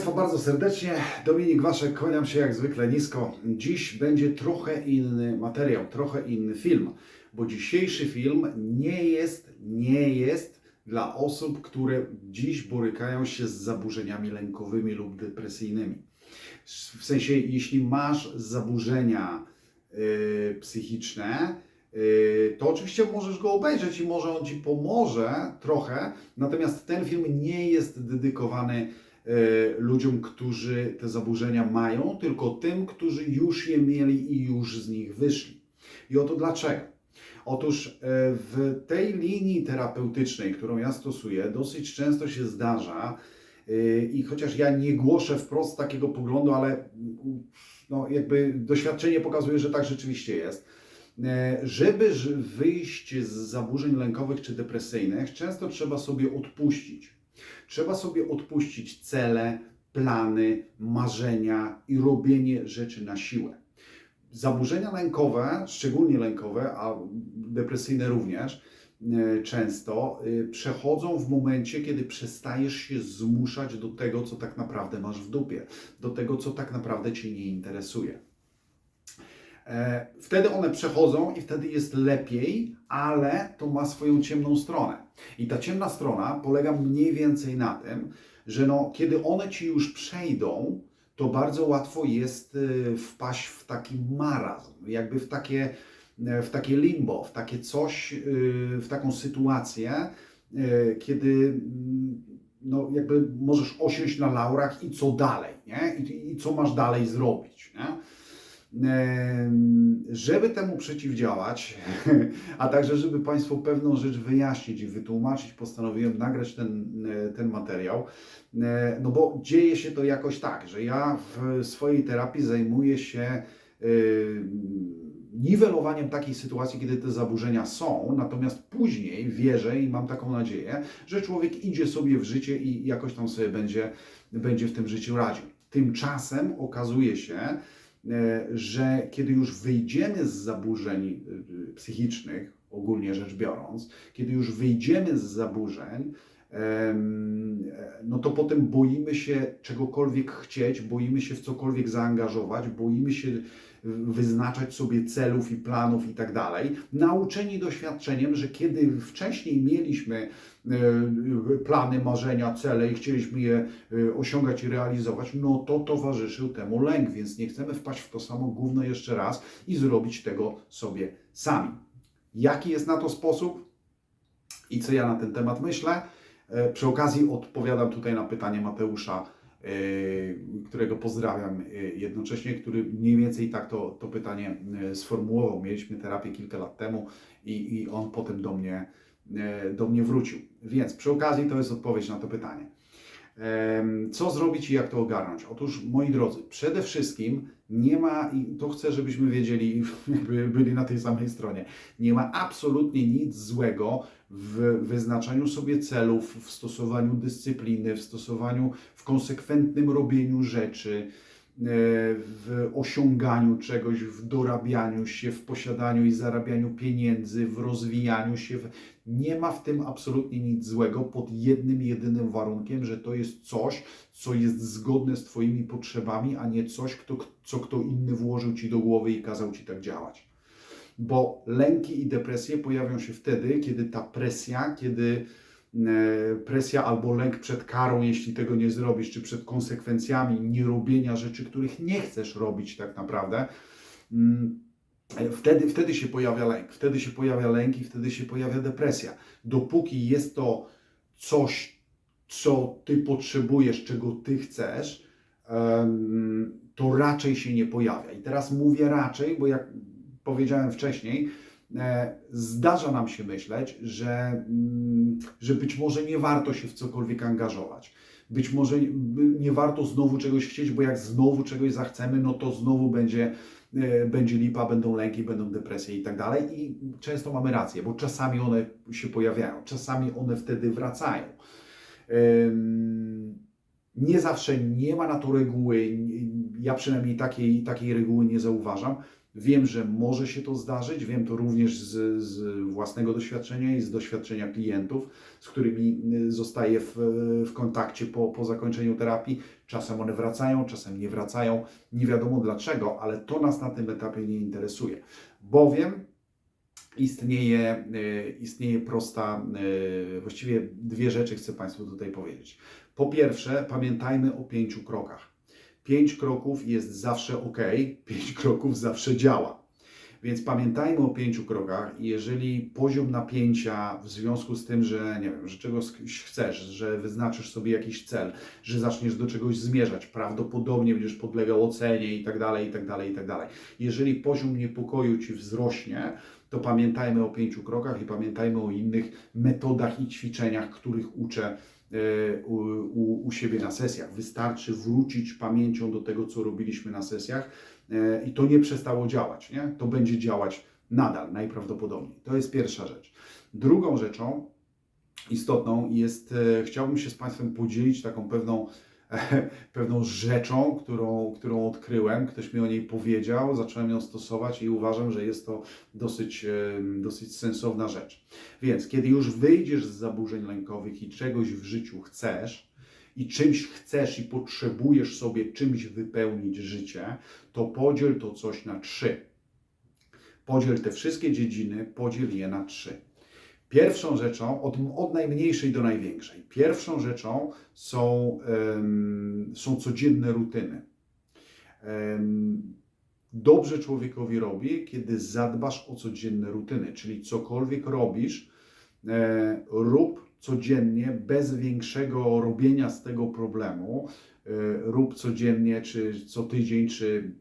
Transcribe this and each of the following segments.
Państwa bardzo serdecznie. Dominik Waszek, kłaniam się jak zwykle nisko. Dziś będzie trochę inny materiał, trochę inny film, bo dzisiejszy film nie jest, nie jest dla osób, które dziś borykają się z zaburzeniami lękowymi lub depresyjnymi. W sensie, jeśli masz zaburzenia yy, psychiczne, yy, to oczywiście możesz go obejrzeć i może on Ci pomoże trochę, natomiast ten film nie jest dedykowany ludziom, którzy te zaburzenia mają, tylko tym, którzy już je mieli i już z nich wyszli. I oto dlaczego. Otóż e, w tej linii terapeutycznej, którą ja stosuję, dosyć często się zdarza, e, i chociaż ja nie głoszę wprost takiego poglądu, ale no, jakby doświadczenie pokazuje, że tak rzeczywiście jest. Żeby wyjść z zaburzeń lękowych czy depresyjnych, często trzeba sobie odpuścić. Trzeba sobie odpuścić cele, plany, marzenia i robienie rzeczy na siłę. Zaburzenia lękowe, szczególnie lękowe, a depresyjne również, e, często e, przechodzą w momencie, kiedy przestajesz się zmuszać do tego, co tak naprawdę masz w dupie, do tego, co tak naprawdę Cię nie interesuje. E, Wtedy one przechodzą i wtedy jest lepiej, ale to ma swoją ciemną stronę. I ta ciemna strona polega mniej więcej na tym, że no, kiedy one ci już przejdą, to bardzo łatwo jest y, wpaść w taki marazm, jakby w takie, e, w takie limbo, w takie coś, y, w taką sytuację, y, kiedy mm, no, jakby możesz osiąść na laurach i co dalej, nie? I, i co masz dalej zrobić, nie? Żeby temu przeciwdziałać, a także żeby Państwu pewną rzecz wyjaśnić i wytłumaczyć, postanowiłem nagrać ten, e, ten materiał. E, No bo dzieje się to jakoś tak, że ja w swojej terapii zajmuję się niwelowaniem takiej sytuacji, kiedy te zaburzenia są, natomiast później wierzę i mam taką nadzieję, że człowiek idzie sobie w życie i jakoś tam sobie będzie, będzie w tym życiu radził. Tymczasem okazuje się, że kiedy już wyjdziemy z zaburzeń e, psychicznych, ogólnie rzecz biorąc, kiedy już wyjdziemy z zaburzeń, e, no to potem boimy się czegokolwiek chcieć, boimy się w cokolwiek zaangażować, boimy się wyznaczać sobie celów i planów i tak dalej. Nauczeni doświadczeniem, że kiedy wcześniej mieliśmy e, plany, marzenia, cele i chcieliśmy je e, osiągać i realizować, no to towarzyszył temu lęk, więc nie chcemy wpaść w to samo gówno jeszcze raz i zrobić tego sobie sami. Jaki jest na to sposób i co ja na ten temat myślę? E, Przy okazji odpowiadam tutaj na pytanie Mateusza, którego pozdrawiam e, jednocześnie, który mniej więcej tak to, to pytanie e, sformułował. Mieliśmy terapię kilka lat temu i, i on potem do mnie, e, do mnie wrócił. Więc przy okazji to jest odpowiedź na to pytanie. Co zrobić i jak to ogarnąć? Otóż, moi drodzy, przede wszystkim nie ma, i to chcę, żebyśmy wiedzieli, i byli na tej samej stronie, nie ma absolutnie nic złego w wyznaczaniu sobie celów, w stosowaniu dyscypliny, w stosowaniu, w konsekwentnym robieniu rzeczy, w osiąganiu czegoś, w dorabianiu się, w posiadaniu i zarabianiu pieniędzy, w rozwijaniu się. Nie ma w tym absolutnie nic złego pod jednym, jedynym warunkiem, że to jest coś, co jest zgodne z Twoimi potrzebami, a nie coś, kto, co kto inny włożył Ci do głowy i kazał Ci tak działać. Bo lęki i depresje pojawią się wtedy, kiedy ta presja, kiedy e, presja albo lęk przed karą, jeśli tego nie zrobisz, czy przed konsekwencjami nierobienia rzeczy, których nie chcesz robić tak naprawdę, mm, e, wtedy, wtedy się pojawia lęk. Wtedy się pojawia lęk i wtedy się pojawia depresja. Dopóki jest to coś, co ty potrzebujesz, czego ty chcesz, to raczej się nie pojawia. I teraz mówię raczej, bo jak powiedziałem wcześniej, e, zdarza nam się myśleć, że, mm, że być może nie warto się w cokolwiek angażować. Być może nie warto znowu czegoś chcieć, bo jak znowu czegoś zachcemy, no to znowu będzie, e, będzie lipa, będą lęki, będą depresje i tak dalej. I często mamy rację, bo czasami one się pojawiają, czasami one wtedy wracają. Nie zawsze nie ma na to reguły, ja przynajmniej takiej, takiej reguły nie zauważam. Wiem, że może się to zdarzyć, wiem to również z, z własnego doświadczenia i z doświadczenia klientów, z którymi y, zostaję w, w kontakcie po, po zakończeniu terapii. Czasem one wracają, czasem nie wracają, nie wiadomo dlaczego, ale to nas na tym etapie nie interesuje, bowiem istnieje, y, istnieje prosta, y, właściwie dwie rzeczy chcę Państwu tutaj powiedzieć. Po pierwsze, pamiętajmy o pięciu krokach. Pięć kroków jest zawsze ok, pięć kroków zawsze działa. Więc pamiętajmy o pięciu krokach i jeżeli poziom napięcia w związku z tym, że nie wiem, że czegoś chcesz, że wyznaczysz sobie jakiś cel, że zaczniesz do czegoś zmierzać, prawdopodobnie będziesz podlegał ocenie i tak dalej, i tak dalej, i tak dalej. Jeżeli poziom niepokoju Ci wzrośnie, to pamiętajmy o pięciu krokach i pamiętajmy o innych metodach i ćwiczeniach, których uczę u, u, u siebie na sesjach. Wystarczy wrócić pamięcią do tego, co robiliśmy na sesjach e, i to nie przestało działać. Nie? To będzie działać nadal, najprawdopodobniej. To jest pierwsza rzecz. Drugą rzeczą istotną jest, e, chciałbym się z Państwem podzielić taką pewną pewną rzeczą, którą, którą odkryłem. Ktoś mi o niej powiedział, zacząłem ją stosować i uważam, że jest to dosyć, em, dosyć sensowna rzecz. Więc kiedy już wyjdziesz z zaburzeń lękowych i czegoś w życiu chcesz, i czymś chcesz i potrzebujesz sobie czymś wypełnić życie, to podziel to coś na trzy. Podziel te wszystkie dziedziny, podziel je na trzy. Pierwszą rzeczą, od, od najmniejszej do największej, pierwszą rzeczą są, em, są codzienne rutyny. Em, dobrze człowiekowi robi, kiedy zadbasz o codzienne rutyny, czyli cokolwiek robisz, e, rób codziennie, bez większego robienia z tego problemu, e, rób codziennie, czy co tydzień, czy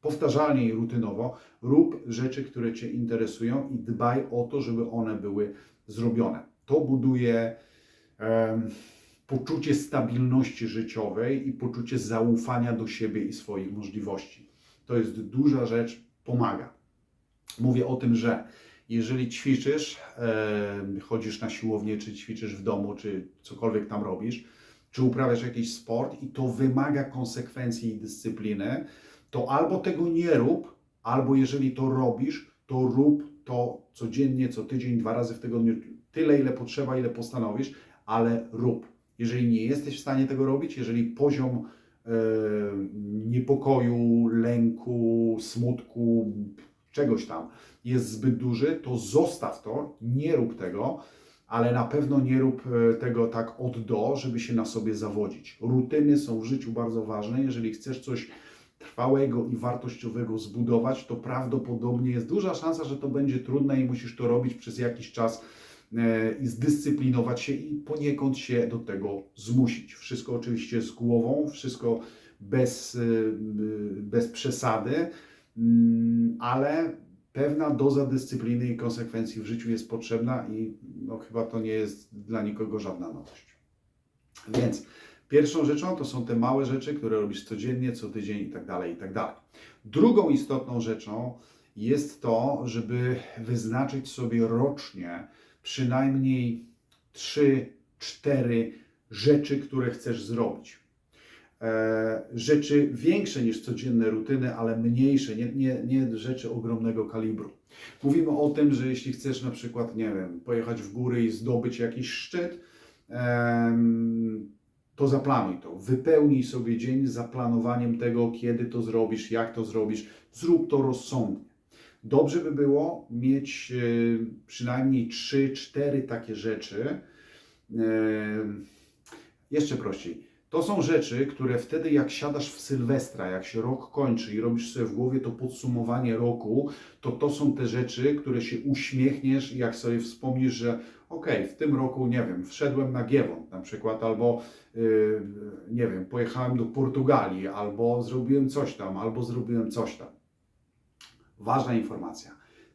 powtarzalnie i rutynowo, rób rzeczy, które Cię interesują i dbaj o to, żeby one były zrobione. To buduje em, poczucie stabilności życiowej i poczucie zaufania do siebie i swoich możliwości. To jest duża rzecz, pomaga. Mówię o tym, że jeżeli ćwiczysz, em, chodzisz na siłownię, czy ćwiczysz w domu, czy cokolwiek tam robisz, czy uprawiasz jakiś sport i to wymaga konsekwencji i dyscypliny, to albo tego nie rób, albo jeżeli to robisz, to rób to codziennie, co tydzień, dwa razy w tygodniu, tyle ile potrzeba, ile postanowisz, ale rób. Jeżeli nie jesteś w stanie tego robić, jeżeli poziom e, niepokoju, lęku, smutku, czegoś tam jest zbyt duży, to zostaw to, nie rób tego, ale na pewno nie rób e, tego tak od do, żeby się na sobie zawodzić. Rutyny są w życiu bardzo ważne. Jeżeli chcesz coś trwałego i wartościowego zbudować, to prawdopodobnie jest duża szansa, że to będzie trudne i musisz to robić przez jakiś czas e, i zdyscyplinować się i poniekąd się do tego zmusić. Wszystko oczywiście z głową, wszystko bez, e, bez przesady, mm, ale pewna doza dyscypliny i konsekwencji w życiu jest potrzebna i no, chyba to nie jest dla nikogo żadna nowość. Więc Pierwszą rzeczą to są te małe rzeczy, które robisz codziennie, co tydzień i tak dalej, i tak. Drugą istotną rzeczą jest to, żeby wyznaczyć sobie rocznie przynajmniej 3-4 rzeczy, które chcesz zrobić. E, rzeczy większe niż codzienne rutyny, ale mniejsze, nie, nie, nie rzeczy ogromnego kalibru. Mówimy o tym, że jeśli chcesz na przykład, nie wiem, pojechać w góry i zdobyć jakiś szczyt, to zaplanuj to. Wypełnij sobie dzień zaplanowaniem tego, kiedy to zrobisz, jak to zrobisz. Zrób to rozsądnie. Dobrze by było mieć e, przynajmniej 3-4 takie rzeczy. E, jeszcze prościej. To są rzeczy, które wtedy, jak siadasz w Sylwestra, jak się rok kończy i robisz sobie w głowie to podsumowanie roku, to to są te rzeczy, które się uśmiechniesz, jak sobie wspomnisz, że ok, w tym roku, nie wiem, wszedłem na Giewont na przykład, albo yy, nie wiem, pojechałem do Portugalii, albo zrobiłem coś tam, albo zrobiłem coś tam. Ważna informacja.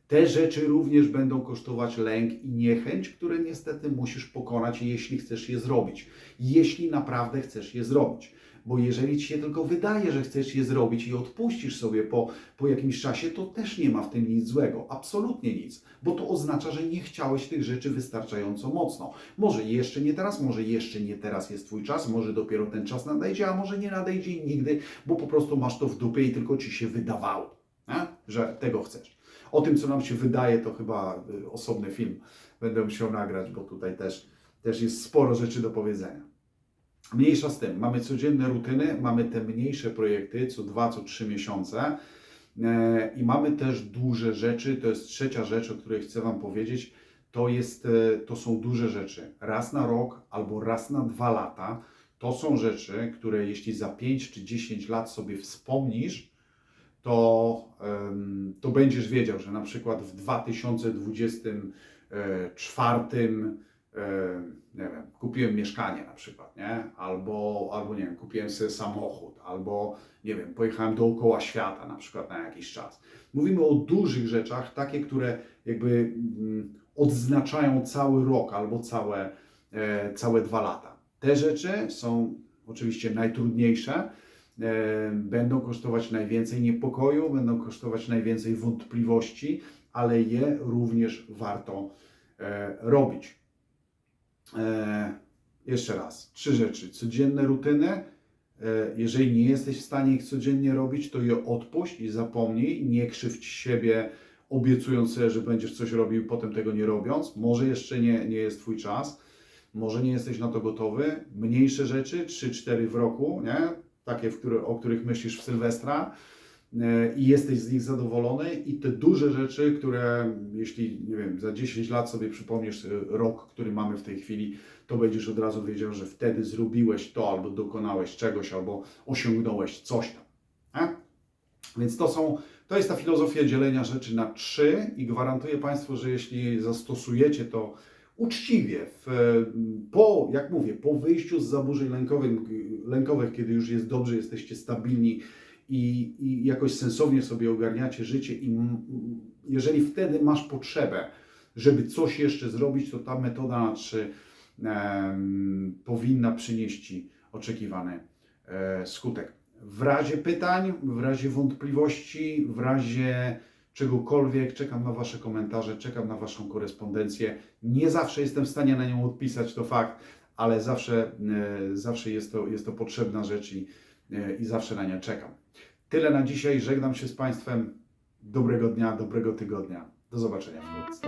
Te rzeczy również będą kosztować lęk i niechęć, które niestety musisz pokonać, jeśli chcesz je zrobić. Jeśli naprawdę chcesz je zrobić. Bo jeżeli ci się tylko wydaje, że chcesz je zrobić i odpuścisz sobie po, po jakimś czasie, to też nie ma w tym nic złego. Absolutnie nic. Bo to oznacza, że nie chciałeś tych rzeczy wystarczająco mocno. Może jeszcze nie teraz, może jeszcze nie teraz jest Twój czas, może dopiero ten czas nadejdzie, a może nie nadejdzie nigdy, bo po prostu masz to w dupie i tylko ci się wydawało. A? że tego chcesz. O tym, co nam się wydaje, to chyba y, osobny film. Będę musiał nagrać, bo tutaj też, też jest sporo rzeczy do powiedzenia. Mniejsza z tym, mamy codzienne rutyny, mamy te mniejsze projekty, co dwa, co trzy miesiące. E, i mamy też duże rzeczy, to jest trzecia rzecz, o której chcę Wam powiedzieć, to, jest, e, to są duże rzeczy. Raz na rok albo raz na dwa lata, to są rzeczy, które jeśli za 5 czy 10 lat sobie wspomnisz, to, to będziesz wiedział, że na przykład w 2024 e, nie wiem, kupiłem mieszkanie na przykład, nie? Albo, albo nie wiem, kupiłem sobie samochód, albo nie wiem, pojechałem dookoła świata na przykład na jakiś czas. Mówimy o dużych rzeczach, takie, które jakby mm, odznaczają cały rok albo całe, e, całe dwa lata. Te rzeczy są oczywiście najtrudniejsze, e, będą kosztować najwięcej niepokoju, będą kosztować najwięcej wątpliwości, ale je również warto e, robić. E, jeszcze raz, trzy rzeczy. Codzienne rutyny. E, jeżeli nie jesteś w stanie ich codziennie robić, to je odpuść i zapomnij. Nie krzywdź siebie, obiecując sobie, że będziesz coś robił, potem tego nie robiąc. Może jeszcze nie, nie jest Twój czas, może nie jesteś na to gotowy. Mniejsze rzeczy, 3-4 w roku, nie? Takie, które, o których myślisz w Sylwestra e, i jesteś z nich zadowolony i te duże rzeczy, które jeśli, nie wiem, za 10 lat sobie przypomnisz e, rok, który mamy w tej chwili, to będziesz od razu wiedział, że wtedy zrobiłeś to, albo dokonałeś czegoś, albo osiągnąłeś coś tam. Nie? Więc to są, to jest ta filozofia dzielenia rzeczy na trzy i gwarantuję Państwu, że jeśli zastosujecie to uczciwie, w, po, jak mówię, po wyjściu z zaburzeń lękowych, lękowych, kiedy już jest dobrze, jesteście stabilni i, i jakoś sensownie sobie ogarniacie życie i jeżeli wtedy masz potrzebę, żeby coś jeszcze zrobić, to ta metoda na trzy powinna przynieść Ci oczekiwany e, skutek. W razie pytań, w razie wątpliwości, w razie czegokolwiek, czekam na Wasze komentarze, czekam na Waszą korespondencję. Nie zawsze jestem w stanie na nią odpisać, to fakt, ale zawsze, e, zawsze jest, to, jest to potrzebna rzecz i, e, i zawsze na nią czekam. Tyle na dzisiaj. Żegnam się z Państwem. Dobrego dnia, dobrego tygodnia. Do zobaczenia wkrótce.